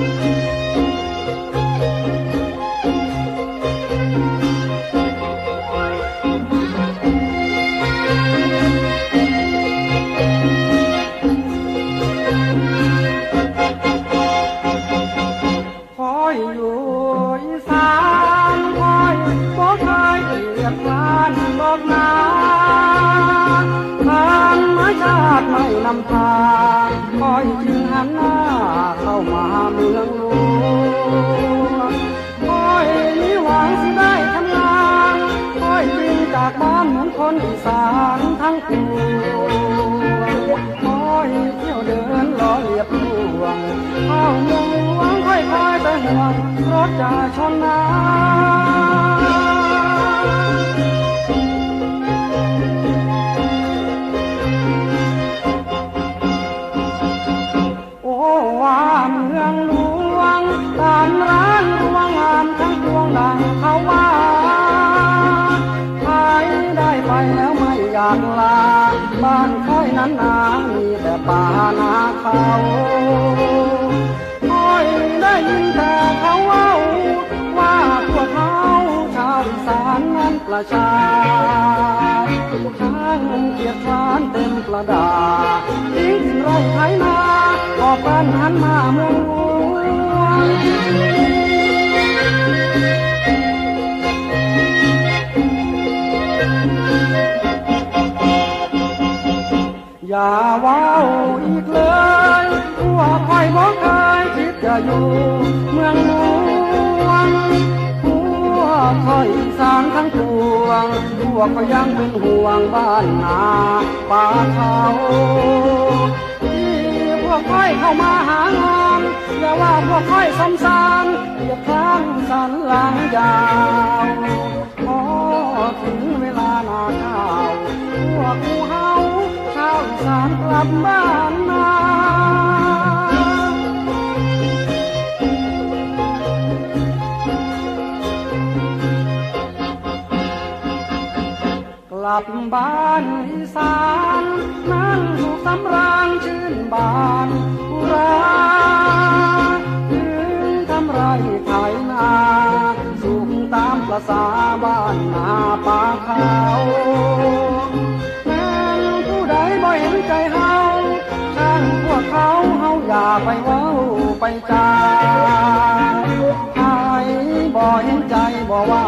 คอยอยู่อีสนคอยบ่เคยเกลียดคร้านบอกนาทางมาชาติไม่นำทาคอยจึงหันหน้า มาเมืองหลวงคอยมีหวังสิได้ทำงานคอยบินจากบ้านเหมือนคนอีสานทั้งปวงคอยเที่ยวเดินล้อเลียบลวงเข้าเมืองหลวงค่อยๆแต่ห่วงรถจะชนน้ำ บ้านค่อยนั้นนามีแต่ป่านาเขาค่อยได้ยินแต่เขาเว้าว่าพวกเขาชาวอีสานนั้นประชาช่างเกียรติคร้านเต็มกระดาษทิ้งสิ่งไรไถนาออกบ้านหันมาเมืองหลวง อย่าว้าวอีกเลยพวกคอยบอกเคยคิดจะอยู่เมืองหลวงพวกคอยอีสานทั้งปวงพวกก็ยังเป็นห่วงบ้านนาป่าเขาที่พวกค่อยเข้ามาหางานอย่าว่าพวกค่อยซ้ำซานอย่าครั้งสันหลังยาว ชาวอีสานกลับบ้านนากลับบ้านอีสานนั่งสุขสำราญชื่นบานอุราถึงทำไรไถนา สุขตามประสาบ้านนาป่าเขา ไปเว้าไปจาหายบ่เห็นใจบ่ว่า